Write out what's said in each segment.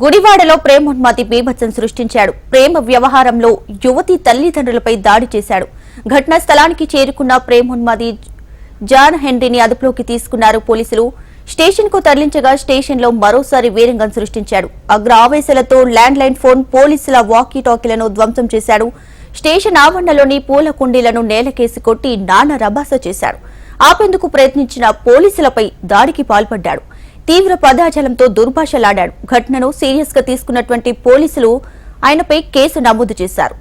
గుడివాడలో ప్రేమోన్మాది బీభత్సం సృష్టించాడు. ప్రేమ వ్యవహారంలో యువతి తల్లిదండ్రులపై దాడి చేశాడు. ఘటనా స్థలానికి చేరుకున్న ప్రేమోన్మాది జాన్ హెన్రీని అదుపులోకి తీసుకున్నారు పోలీసులు. స్టేషన్కు తరలించగా స్టేషన్లో మరోసారి వీరంగం సృష్టించాడు. అగ్ర ఆవేశాలతో ల్యాండ్ లైన్ ఫోన్ పోలీసుల వాకీ టాకీలను ధ్వంసం చేశాడు. స్టేషన్ ఆవరణలోని పూల కుండీలను నేలకేసి కొట్టి నానా రభాస చేశాడు. ఆపేందుకు ప్రయత్నించిన పోలీసులపై దాడికి పాల్పడ్డాడు. తీవ్ర పదాజలంతో దుర్భాషలాడాడు. ఘటనను సీరియస్గా తీసుకున్నటువంటి పోలీసులు ఆయనపై కేసు నమోదు చేశారు.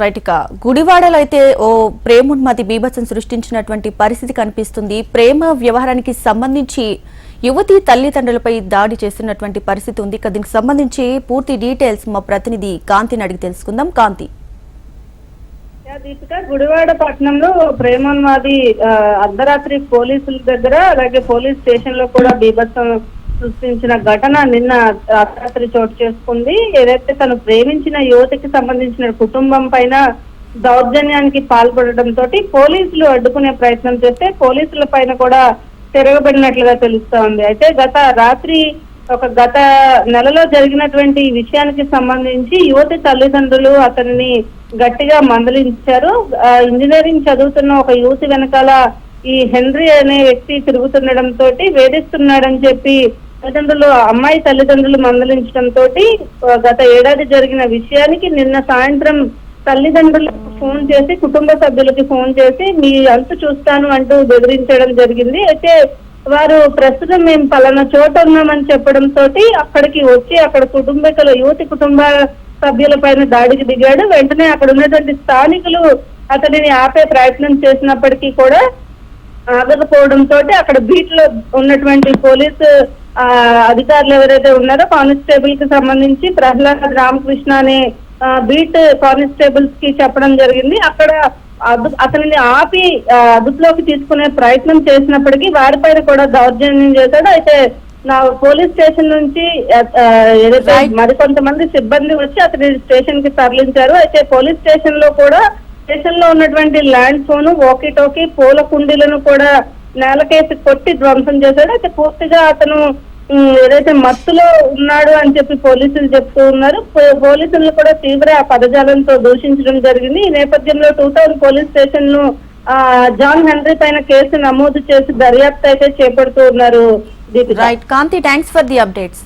రైట్ ఇక గుడివాడలో అయితే ఓ ప్రేమోన్మతి బీభత్సం సృష్టించినటువంటి పరిస్థితి కనిపిస్తుంది. ప్రేమ వ్యవహారానికి సంబంధించి యువతి తల్లిదండ్రులపై దాడి చేస్తున్నటువంటి పరిస్థితి ఉంది. ఇక దీనికి సంబంధించి పూర్తి డీటెయిల్స్ మా ప్రతినిధి కాంతిని అడిగి తెలుసుకుందాం. కాంతి. దీపిక గుడివాడ పట్టణంలో ప్రేమోన్మాది అర్ధరాత్రి పోలీసుల దగ్గర అలాగే పోలీస్ స్టేషన్లో కూడా బీభత్సం సృష్టించిన ఘటన నిన్న రాత్రి చోటు చేసుకుంది. ఏదైతే తను ప్రేమించిన యువతికి సంబంధించిన కుటుంబం పైన దౌర్జన్యానికి పాల్పడటంతో తోటి పోలీసులు అడ్డుకునే ప్రయత్నం చేస్తే పోలీసుల పైన కూడా తిరగబడినట్లుగా తెలుస్తోంది అయితే గత రాత్రి ఒక గత నెలలో జరిగినటువంటి విషయానికి సంబంధించి యువతి తల్లిదండ్రులు అతనిని గట్టిగా మందలించారు. ఇంజనీరింగ్ చదువుతున్న ఒక యువతి వెనకాల ఈ హెన్రీ అనే వ్యక్తి తిరుగుతుండడం తోటి వేధిస్తున్నాడని చెప్పి తల్లిదండ్రులు అమ్మాయి తల్లిదండ్రులు మందలించడం తోటి గత ఏడాది జరిగిన విషయానికి నిన్న సాయంత్రం తల్లిదండ్రులకు ఫోన్ చేసి కుటుంబ సభ్యులకి ఫోన్ చేసి మీ అంతు చూస్తాను అంటూ బెదిరించడం జరిగింది. అయితే వారు ప్రస్తుతం మేము పలానా చోట ఉన్నామని చెప్పడం తోటి అక్కడికి వచ్చి అక్కడ కుటుంబీకుల యువతి కుటుంబ సభ్యుల పైన దాడికి దిగాడు. వెంటనే అక్కడ ఉన్నటువంటి స్థానికులు అతడిని ఆపే ప్రయత్నం చేసినప్పటికీ కూడా ఆగకపోవడంతో తోటి అక్కడ బీట్లో ఉన్నటువంటి పోలీసు అధికారులు ఎవరైతే ఉన్నారో కానిస్టేబుల్కి సంబంధించి ప్రహ్లాద్ రామకృష్ణ అనే బీట్ కానిస్టేబుల్స్కి చెప్పడం జరిగింది. అక్కడ అతనిని ఆపి అదుపులోకి తీసుకునే ప్రయత్నం చేసినప్పటికీ వారిపైన కూడా దౌర్జన్యం చేశాడు. అయితే నా పోలీస్ స్టేషన్ నుంచి ఏదైతే. మరికొంతమంది సిబ్బంది వచ్చి అతని స్టేషన్కి తరలించారు. అయితే పోలీస్ స్టేషన్లో కూడా స్టేషన్లో ఉన్నటువంటి ల్యాండ్ ఫోన్ వాకీ టోకీ పూల కుండీలను కూడా నేలకేసి కొట్టి ధ్వంసం చేశాడు. అయితే పూర్తిగా అతను ఏదైతే మత్తులో ఉన్నాడు అని చెప్పి పోలీసులు చెప్తూ ఉన్నారు. పో- పోలీసులు కూడా తీవ్ర పదజాలంతో దూషించడం జరిగింది. ఈ నేపథ్యంలో టూ టౌన్ పోలీస్ స్టేషన్ను ఆ, జాన్ హెన్రీ పైన కేసు నమోదు చేసి దర్యాప్తు అయితే చేపడుతూ ఉన్నారు right Kanti thanks for the updates.